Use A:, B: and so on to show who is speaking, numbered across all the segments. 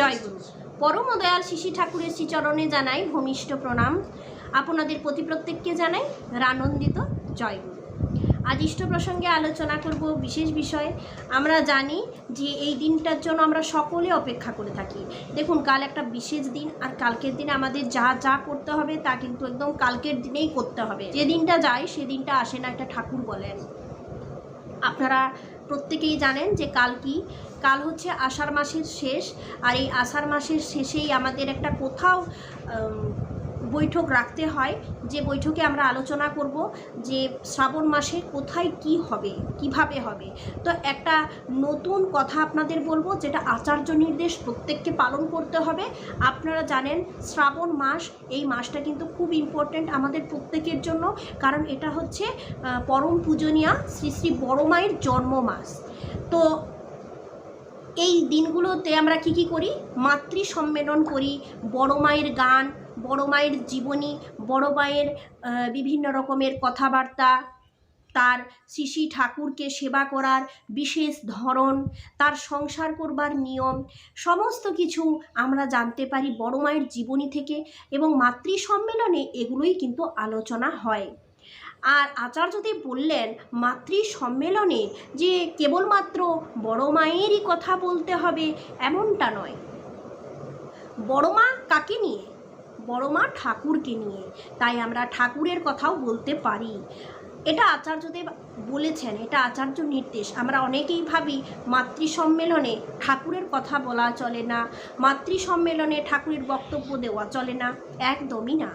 A: জয়। গুরু পরম দয়াল শিশি ঠাকুরের শ্রীচরণে জানাই ভূমিষ্ঠ প্রণাম। আপনাদের প্রতি প্রত্যেককে জানাই রানন্দিত জয়। গুরু আজ ইষ্ট প্রসঙ্গে আলোচনা করব বিশেষ বিষয়ে। আমরা জানি যে এই দিনটার জন্য আমরা সকলে অপেক্ষা করে থাকি। দেখুন, কাল একটা বিশেষ দিন আর কালকের দিনে আমাদের যা যা করতে হবে তা কিন্তু একদম কালকের দিনেই করতে হবে। যে দিনটা যায় সেদিনটা আসে না, একটা ঠাকুর বলেন। আপনারা প্রত্যেকেই জানেন যে কাল কি? কাল হচ্ছে আষাঢ় মাসের শেষ, আর এই আষাঢ় মাসের শেষেই আমাদের একটা কোথাও বৈঠক রাখতে হয়। যে বৈঠকে আমরা আলোচনা করব যে শ্রাবণ মাসে কোথায় কি হবে, কীভাবে হবে। তো একটা নতুন কথা আপনাদের বলব, যেটা আচার্য নির্দেশ প্রত্যেককে পালন করতে হবে। আপনারা জানেন, শ্রাবণ মাস, এই মাসটা কিন্তু খুব ইম্পর্ট্যান্ট আমাদের প্রত্যেকের জন্য, কারণ এটা হচ্ছে পরম পূজনীয়া শ্রী শ্রী বড় মায়ের জন্ম মাস। তো এই দিনগুলোতে আমরা কি কি করি? মাতৃ সম্মেলন করি, বড় মায়ের গান বড় মায়ের জীবনী, বড় মায়ের বিভিন্ন রকমের কথাবার্তা, তার শিশি ঠাকুরকে সেবা করার বিশেষ ধরন, তার সংসার করবার নিয়ম, সমস্ত কিছু আমরা জানতে পারি বড় মায়ের জীবনী থেকে এবং মাতৃ সম্মেলনে এগুলোই কিন্তু আলোচনা হয়। আর আচার্যদেব বললেন মাতৃ সম্মেলনে যে কেবলমাত্র বড় মায়েরই কথা বলতে হবে, এমনটা নয়। বড় মা কাকে নিয়ে বড় মা ঠাকুরকে নিয়ে। তাই আমরা ঠাকুরের কথাও বলতে পারি। এটা আচার্যদেব বলেছেন, এটা আচার্য নির্দেশ। আমরা অনেকেই ভাবি মাতৃ সম্মেলনে ঠাকুরের কথা বলা চলে না মাতৃ সম্মেলনে ঠাকুরের বক্তব্য দেওয়া চলে না। একদমই না।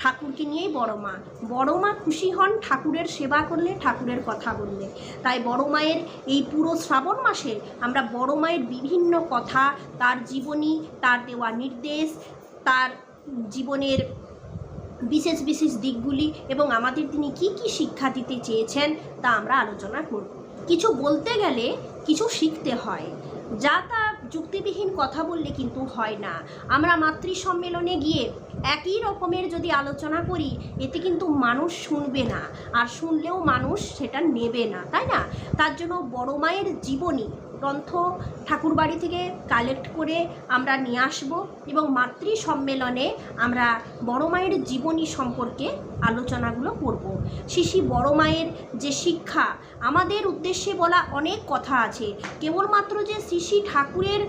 A: ঠাকুরকে নিয়েই বড় মা। বড় মা খুশি হন ঠাকুরের সেবা করলে, ঠাকুরের কথা বললে। তাই বড় মায়ের এই পুরো শ্রাবণ মাসে আমরা বড় মায়ের বিভিন্ন কথা, তার জীবনী, তার দেওয়া নির্দেশ, তার জীবনের বিশেষ বিশেষ দিকগুলি এবং আমাদের তিনি কি কি শিক্ষা দিতে চেয়েছেন তা আমরা আলোচনা করব। কিছু বলতে গেলে কিছু শিখতে হয়। যা তা যুক্তিবিহীন কথা বললে কিন্তু হয় না। আমরা মাতৃ সম্মেলনে গিয়ে একই রকমের যদি আলোচনা করি, এতে কিন্তু মানুষ শুনবে না। আর শুনলেও মানুষ সেটা নেবে না, তাই না? তার জন্য বড় মায়ের জীবনী গ্রন্থ ঠাকুরবাড়ি থেকে কালেক্ট করে আমরা নিয়ে আসব এবং মাতৃ সম্মেলনে আমরা বড় মায়ের জীবনী সম্পর্কে আলোচনাগুলো করব। শিশি বড় মায়ের যে শিক্ষা, আমাদের উদ্দেশ্যে বলা অনেক কথা আছে। কেবলমাত্র যে শিশি ঠাকুরের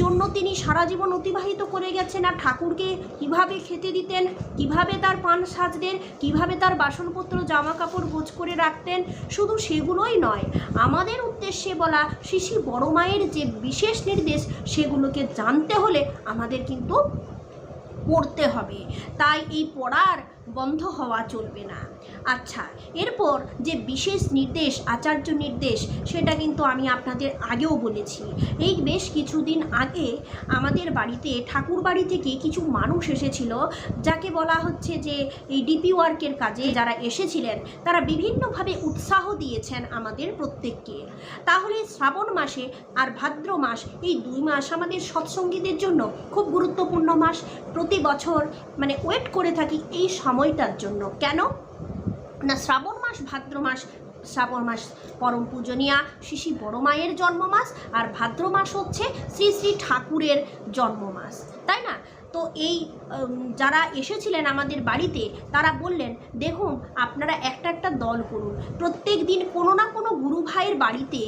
A: জন্য তিনি সারা জীবন অতিবাহিত করে গেছেন আর ঠাকুরকে কীভাবে খেতে দিতেন, কীভাবে তার পান সাজতেন, কীভাবে তার বাসনপত্র জামা কাপড় গোছ করে রাখতেন, শুধু সেগুলোই নয়, আমাদের উদ্দেশ্যে বলা শিশি বড় মায়ের যে বিশেষ নির্দেশ সেগুলোকে জানতে হলে আমাদের কিন্তু পড়তে হবে। তাই এই পড়ার বন্ধ হওয়া চলবে না। আচ্ছা এরপর যে বিশেষ নির্দেশ, আচার্য নির্দেশ, সেটা কিন্তু আমি আপনাদের আগেও বলেছি। এই বেশ কিছুদিন আগে আমাদের বাড়িতে ঠাকুর বাড়ি থেকে কিছু মানুষ এসেছিল, যাকে বলা হচ্ছে যে এই ডিপি ওয়ার্কের কাজে যারা এসেছিলেন, তারা বিভিন্নভাবে উৎসাহ দিয়েছেন আমাদের প্রত্যেককে। তাহলে শ্রাবণ মাসে আর ভাদ্র মাস, এই দুই মাস আমাদের সৎসঙ্গীদের জন্য খুব গুরুত্বপূর্ণ মাস। প্রতি বছর মানে ওয়েট করে থাকি এই সময়টার জন্য। কেন? না, শ্রাবণ মাস ভাদ্র মাস, শ্রাবণ মাস পরম পূজনীয়া শ্রী শ্রী বড় মায়ের জন্ম মাস আর ভাদ্র মাস হচ্ছে শ্রী শ্রী ঠাকুরের জন্ম মাস তাই না? তো এই যারা এসেছিলেন আমাদের বাড়িতে, তারা বললেন, দেখুন, আপনারা একটা একটা দল করুন। প্রত্যেক দিন কোনো না কোনো গুরু ভাইয়ের বাড়িতে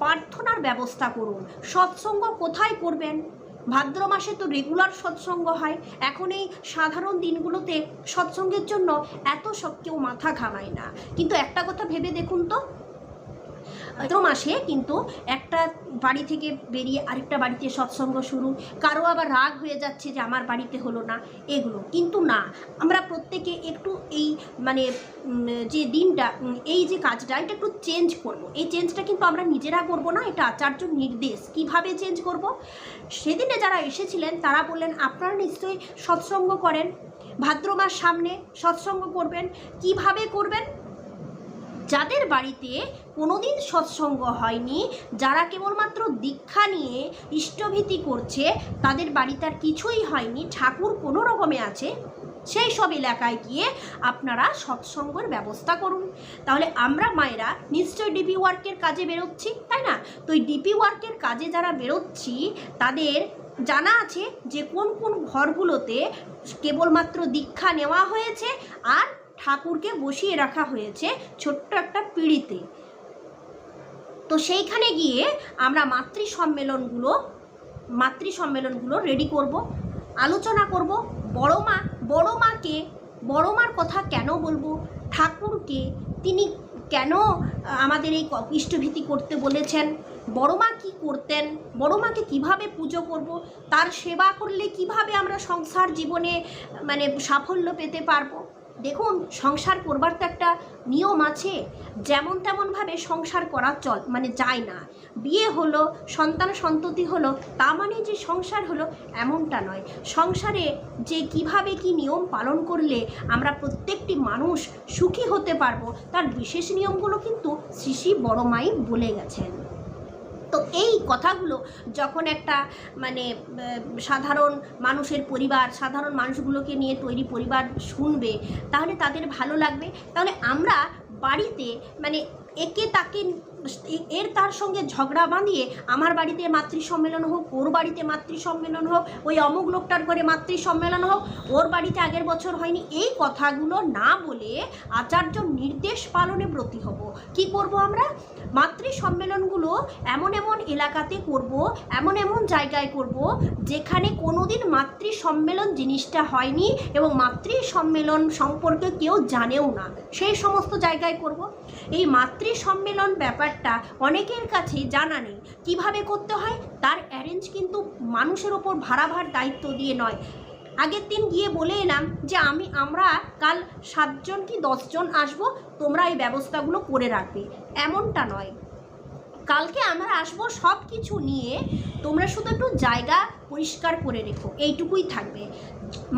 A: প্রার্থনার ব্যবস্থা করুন। সৎসঙ্গ কোথায় করবেন? ভাদ্র মাসে তো রেগুলার সৎসঙ্গ হয়। এখন এই সাধারণ দিনগুলোতে সৎসঙ্গের জন্য এত সব কেউ মাথা ঘামায় না। কিন্তু একটা কথা ভেবে দেখুন তো ভাদ্র মাসে কিন্তু একটা বাড়ি থেকে বেরিয়ে আরেকটা বাড়িতে সৎসঙ্গ শুরু। কারও আবার রাগ হয়ে যাচ্ছে যে আমার বাড়িতে হলো না, এগুলো। কিন্তু না, আমরা প্রত্যেকে একটু এই মানে যে দিনটা এই যে কাজটা, এটা একটু চেঞ্জ করব। এই চেঞ্জটা কিন্তু আমরা নিজেরা করব না, এটা আচার্য নির্দেশ। কীভাবে চেঞ্জ করব? সেদিনে যারা এসেছিলেন, তারা বললেন, আপনারা নিশ্চয়ই সৎসঙ্গ করেন। ভাদ্র মাস সামনে সৎসঙ্গ করবেন। কীভাবে করবেন? যাদের বাড়িতে কোনোদিন সৎসঙ্গ হয়নি, যারা কেবলমাত্র দীক্ষা নিয়ে ইষ্টভীতি করছে, তাদের বাড়িতে আর কিছুই হয়নি, ঠাকুর কোনো রকমে আছে, সেই সব এলাকায় গিয়ে আপনারা সৎসঙ্গের ব্যবস্থা করুন। তাহলে আমরা মায়েরা নিশ্চয়ই ডিপি ওয়ার্কের কাজে বেরোচ্ছি, তাই না? তো এই ডিপি ওয়ার্কের কাজে যারা বেরোচ্ছি, তাদের জানা আছে যে কোন কোন ঘরগুলোতে কেবলমাত্র দীক্ষা নেওয়া হয়েছে আর ঠাকুরকে বসিয়ে রাখা হয়েছে ছোট্ট একটা পিঁড়িতে। তো সেইখানে গিয়ে আমরা মাতৃ সম্মেলনগুলো মাতৃ সম্মেলনগুলো রেডি করব, আলোচনা করব। বড় মা বড় মাকে বড় মার কথা কেন বলব? ঠাকুরকে তিনি কেন আমাদের এই ইষ্টভীতি করতে বলেছেন? বড় মা কী করতেন? বড় মাকে কীভাবে পুজো করব? তার সেবা করলে কীভাবে আমরা সংসার জীবনে মানে সাফল্য পেতে পারব? দেখুন, সংসার করবার তো একটা নিয়ম আছে। যেমন তেমনভাবে সংসার করা চল মানে যায় না। বিয়ে হলো, সন্তান সন্ততি হলো, তা মানে যে সংসার হলো, এমনটা নয়। সংসারে যে কীভাবে কি নিয়ম পালন করলে আমরা প্রত্যেকটি মানুষ সুখী হতে পারব, তার বিশেষ নিয়মগুলো কিন্তু শ্রী শ্রী বড় মাই বলে গেছেন। তো এই কথাগুলো যখন একটা মানে সাধারণ মানুষের পরিবার, সাধারণ মানুষগুলোকে নিয়ে তৈরি পরিবার শুনবে, তাহলে তাদের ভালো লাগবে। তাহলে আমরা বাড়িতে মানে একে তাকে এর তার সঙ্গে ঝগড়া বাঁধিয়ে আমার বাড়িতে মাতৃ সম্মেলন হোক, ওর বাড়িতে মাতৃ সম্মেলন হোক, ওই অমুক লোকটার ঘরে মাতৃ সম্মেলন হোক, ওর বাড়িতে আগের বছর হয়নি, এই কথাগুলো না বলে আচার্য নির্দেশ পালনে ব্রতী হব। কি করব আমরা? মাতৃ সম্মেলনগুলো এমন এমন এলাকাতে করব, এমন এমন জায়গায় করব, যেখানে কোনোদিন মাতৃ সম্মেলন জিনিসটা হয়নি এবং মাতৃ সম্মেলন সম্পর্কে কেউ জানেও না। সেই সমস্ত জায়গায় করব। এই মাতৃ সম্মেলন ব্যাপারটা অনেকের কাছে জানা নেই। কীভাবে করতে হয়? তার অ্যারেঞ্জ কিন্তু মানুষের ওপর ভাড়াভার দায়িত্ব দিয়ে নয়। আগের দিন গিয়ে বলে এলাম যে আমি, আমরা কাল সাতজন কি দশজন আসব, তোমরা এই ব্যবস্থাগুলো করে রাখবে। এমনটা নয়। কালকে আমরা আসব সব কিছু নিয়ে, তোমরা শুধু একটু জায়গা পরিষ্কার করে রেখো। এইটুকুই থাকবে।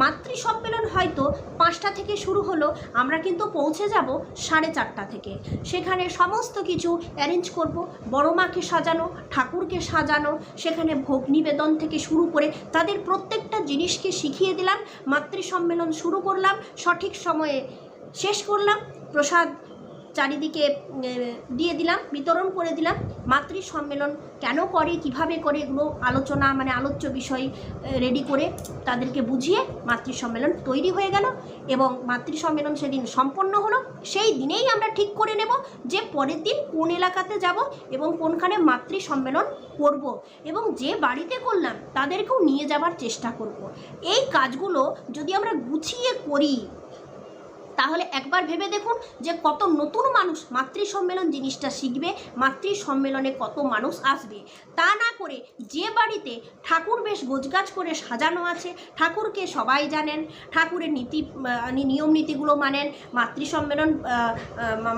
A: মাতৃ সম্মেলন হয়তো পাঁচটা থেকে শুরু হলো, আমরা কিন্তু পৌঁছে যাব সাড়ে চারটা থেকে। সেখানে সমস্ত কিছু অ্যারেঞ্জ করব, বড় মাকে সাজানো, ঠাকুরকে সাজানো, সেখানে ভোগ নিবেদন থেকে শুরু করে তাদের প্রত্যেকটা জিনিসকে শিখিয়ে দিলাম মাতৃ সম্মেলন শুরু করলাম, সঠিক সময়ে শেষ করলাম, প্রসাদ চারিদিকে দিয়ে দিলাম, বিতরণ করে দিলাম। মাতৃ সম্মেলন কেন করে, কীভাবে করে, এগুলো আলোচনা মানে আলোচ্য বিষয় রেডি করে তাদেরকে বুঝিয়ে মাতৃ সম্মেলন তৈরি হয়ে গেল এবং মাতৃ সম্মেলন সেদিন সম্পন্ন হলো। সেই দিনেই আমরা ঠিক করে নেব যে পরের দিন কোন এলাকাতে যাব এবং কোনখানে মাতৃ সম্মেলন করব এবং যে বাড়িতে করলাম তাদেরকেও নিয়ে যাবার চেষ্টা করব। এই কাজগুলো যদি আমরা গুছিয়ে করি তাহলে একবার ভেবে দেখুন যে কত নতুন মানুষ মাতৃ সম্মেলন জিনিসটা শিখবে মাতৃ সম্মেলনে কত মানুষ আসবে। তা না করে যে বাড়িতে ঠাকুর বেশ গোছগাছ করে সাজানো আছে, ঠাকুরকে সবাই জানেন। ঠাকুরের নীতি নিয়ম নীতিগুলো মানেন। মাতৃ সম্মেলন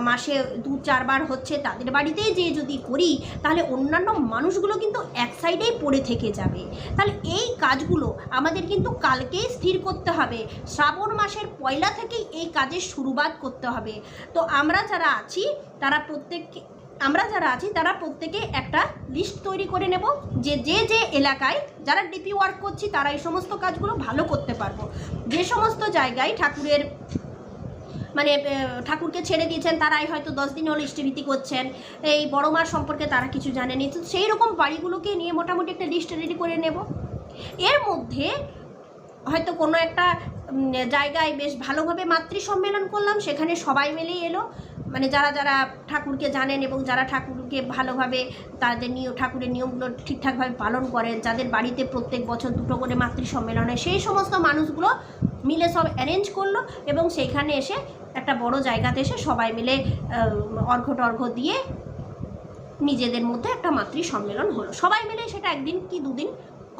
A: মাসে দু চারবার হচ্ছে তাদের বাড়িতেই যে যদি করি, তাহলে অন্যান্য মানুষগুলো কিন্তু এক সাইডেই পড়ে থেকে যাবে। তাহলে এই কাজগুলো আমাদের কিন্তু কালকেই স্থির করতে হবে। শ্রাবণ মাসের পয়লা থেকেই এই কাজের শুরুবাত করতে হবে। তো আমরা যারা আছি, তারা প্রত্যেককে আমরা যারা আছি, তারা প্রত্যেকে একটা লিস্ট তৈরি করে নেব যে যে যে এলাকায় যারা ডিপি ওয়ার্ক করছি, তারা এই সমস্ত কাজগুলো ভালো করতে পারব। যে সমস্ত জায়গায় ঠাকুরের মানে ঠাকুরকে ছেড়ে দিয়েছেন, তারাই হয়তো দশ দিন হলো ইষ্টভীতি করছেন। এই বড় মার সম্পর্কে তারা কিছু জানেনি। তো সেই রকম বাড়িগুলোকে নিয়ে মোটামুটি একটা লিস্ট রেডি করে নেব। এর মধ্যে হয়তো কোনো একটা জায়গায় বেশ ভালোভাবে মাতৃ সম্মেলন করলাম, সেখানে সবাই মিলেই এলো। মানে যারা যারা ঠাকুরকে জানেন এবং যারা ঠাকুরকে ভালোভাবে তাদের নিয়ম ঠাকুরের নিয়মগুলো ঠিকঠাকভাবে পালন করেন, যাদের বাড়িতে প্রত্যেক বছর দুটো করে মাতৃ সম্মেলন হয়, সেই সমস্ত মানুষগুলো মিলে সব অ্যারেঞ্জ করল এবং সেইখানে এসে একটা বড় জায়গাতে এসে সবাই মিলে অর্ঘ্য টর্ঘ্য দিয়ে নিজেদের মধ্যে একটা মাতৃ সম্মেলন হলো। সবাই মিলে সেটা একদিন কি দুদিন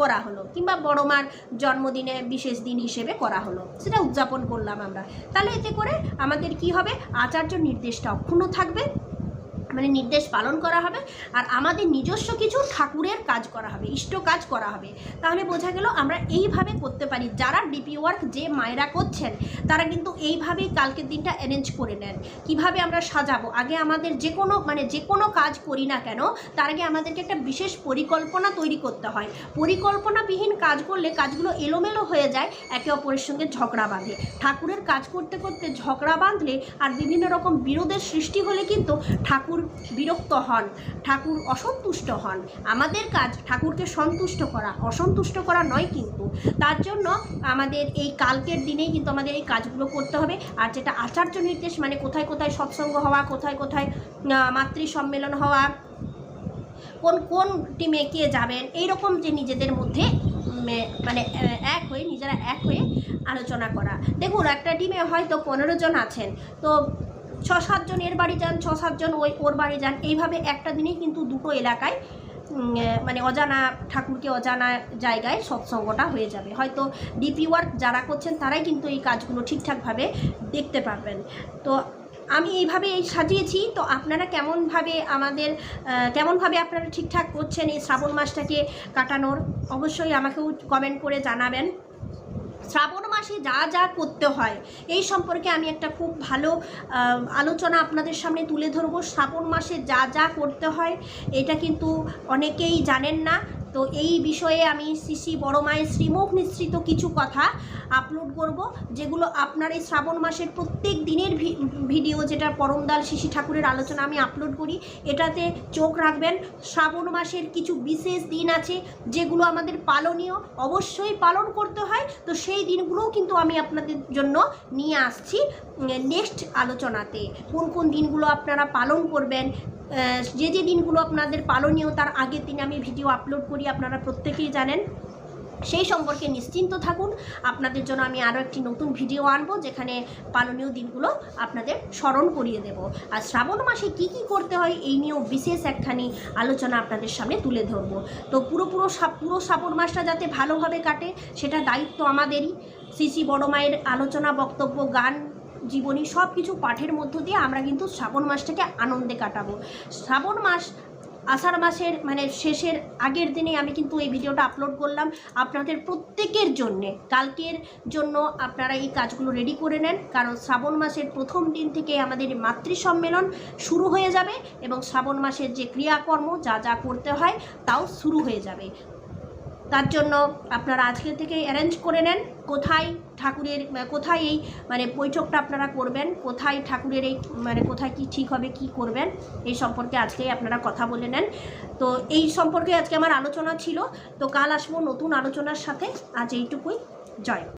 A: করা হলো, কিংবা বড় মার জন্মদিনে বিশেষ দিন হিসেবে করা হলো, সেটা উদযাপন করলাম আমরা। তাহলে এতে করে আমাদের কি হবে? আচার্য নির্দেশটা অক্ষুণ্ণ থাকবে। মানে নির্দেশ পালন করা হবে আর আমাদের নিজস্ব কিছু ঠাকুরের কাজ করা হবে, ইষ্ট কাজ করা হবে। তাহলে বোঝা গেল আমরা এইভাবে করতে পারি। যারা ডিপি ওয়ার্ক যে মায়েরা করছেন, তারা কিন্তু এইভাবেই কালকের দিনটা অ্যারেঞ্জ করে নেন। কীভাবে আমরা সাজাবো? আগে আমাদের যে কোনো মানে যে কোনো কাজ করি না কেন, তার আগে আমাদেরকে একটা বিশেষ পরিকল্পনা তৈরি করতে হয়। পরিকল্পনাবিহীন কাজ করলে কাজগুলো এলোমেলো হয়ে যায়, একে অপরের সঙ্গে ঝগড়া বাঁধে। ঠাকুরের কাজ করতে করতে ঝগড়া বাঁধলে আর বিভিন্ন রকম বিরোধের সৃষ্টি হলে কিন্তু ঠাকুর বিরক্ত হন, ঠাকুর অসন্তুষ্ট হন। আমাদের কাজ ঠাকুরকে সন্তুষ্ট করা, অসন্তুষ্ট করা নয় কিন্তু। তার জন্য আমাদের এই কালকের দিনেই কিন্তু আমাদের এই কাজগুলো করতে হবে। আর যেটা আচার্য নির্দেশ মানে কোথায় কোথায় সৎসঙ্গ হওয়া, কোথায় কোথায় মাতৃ সম্মেলন হওয়া, কোন কোন টিমে কে যাবেন এই রকম যে নিজেদের মধ্যে মানে এক হয়ে, নিজেরা এক হয়ে আলোচনা করা। দেখুন, একটা টিমে হয়তো পনেরো জন আছেন। তো ছ সাতজন এর বাড়ি যান ছ সাতজন ওই ওর বাড়ি যান। এইভাবে একটা দিনেই কিন্তু দুটো এলাকায় মানে অজানা ঠাকুরকে অজানা জায়গায় সৎসঙ্গটা হয়ে যাবে। হয়তো ডিপি ওয়ার্ক যারা করছেন তারাই কিন্তু এই কাজগুলো ঠিকঠাকভাবে দেখতে পারবেন। তো আমি এইভাবে এই সাজিয়েছি। তো আপনারা কেমনভাবে আমাদের কেমনভাবে আপনারা ঠিকঠাক করছেন এই শ্রাবণ মাসটাকে কাটানোর, অবশ্যই আমাকেও কমেন্ট করে জানাবেন। শ্রাবণ মাসে যা যা করতে হয়। এই সম্পর্কে আমি একটা খুব ভালো আলোচনা আপনাদের সামনে তুলে ধরবো। শ্রাবণ মাসে যা যা করতে হয়, এটা কিন্তু অনেকেই জানেন না। তো এই বিষয়ে আমি শ্রী বড় মায়ের শ্রীমুখ নিঃসৃত কিছু কথা আপলোড করব, যেগুলো আপনার এই শ্রাবণ মাসের প্রত্যেক দিনের ভিডিও যেটা পরমদাল শিশি ঠাকুরের আলোচনা আমি আপলোড করি, এটাতে চোখ রাখবেন। শ্রাবণ মাসের কিছু বিশেষ দিন আছে যেগুলো আমাদের পালনীয়, অবশ্যই পালন করতে হয়। তো সেই দিনগুলোও কিন্তু আমি আপনাদের জন্য নিয়ে আসছি। নেক্সট আলোচনাতে কোন কোন দিনগুলো আপনারা পালন করবেন যে যে দিনগুলো আপনাদের পালনীয় তার আগের দিনে আমি ভিডিও আপলোড করি, আপনারা প্রত্যেকেই জানেন। সেই সম্পর্কে নিশ্চিন্ত থাকুন। আপনাদের জন্য আমি আরও একটি নতুন ভিডিও আনব, যেখানে পালনীয় দিনগুলো আপনাদের স্মরণ করিয়ে দেব। আর শ্রাবণ মাসে কি কি করতে হয়, এই নিয়েও বিশেষ একখানি আলোচনা আপনাদের সামনে তুলে ধরবো। তো পুরো পুরো সা- পুরো শ্রাবণ মাসটা যাতে ভালোভাবে কাটে, সেটা দায়িত্ব আমাদেরই। শ্রী শ্রী বড় মায়ের আলোচনা, বক্তব্য, গান জীবনী সব কিছু পাঠের মধ্য দিয়ে আমরা কিন্তু শ্রাবণ মাসটাকে আনন্দে কাটাবো। শ্রাবণ মাস আষাঢ় মাসের মানে শেষের আগের দিনে আমি কিন্তু এই ভিডিওটা আপলোড করলাম। আপনাদের প্রত্যেকের জন্যে, কালকের জন্য আপনারা এই কাজগুলো রেডি করে নেন। কারণ শ্রাবণ মাসের প্রথম দিন থেকে আমাদের মাতৃ সম্মেলন শুরু হয়ে যাবে এবং শ্রাবণ মাসের যে ক্রিয়াকর্ম, যা যা করতে হয় তাও শুরু হয়ে যাবে। তার জন্য আপনারা আজকে থেকে অ্যারেঞ্জ করে নেন। কোথায় ঠাকুরের কোথায় এই মানে বৈঠকটা আপনারা করবেন? কোথায় ঠাকুরের এই মানে কোথায় কি ঠিক হবে, কি করবেন? এই সম্পর্কে আজকে আপনারা কথা বলে নেন। তো এই সম্পর্কে আজকে আমার আলোচনা ছিল। তো কাল আসব নতুন আলোচনার সাথে। আজ এইটুকুই। জয়।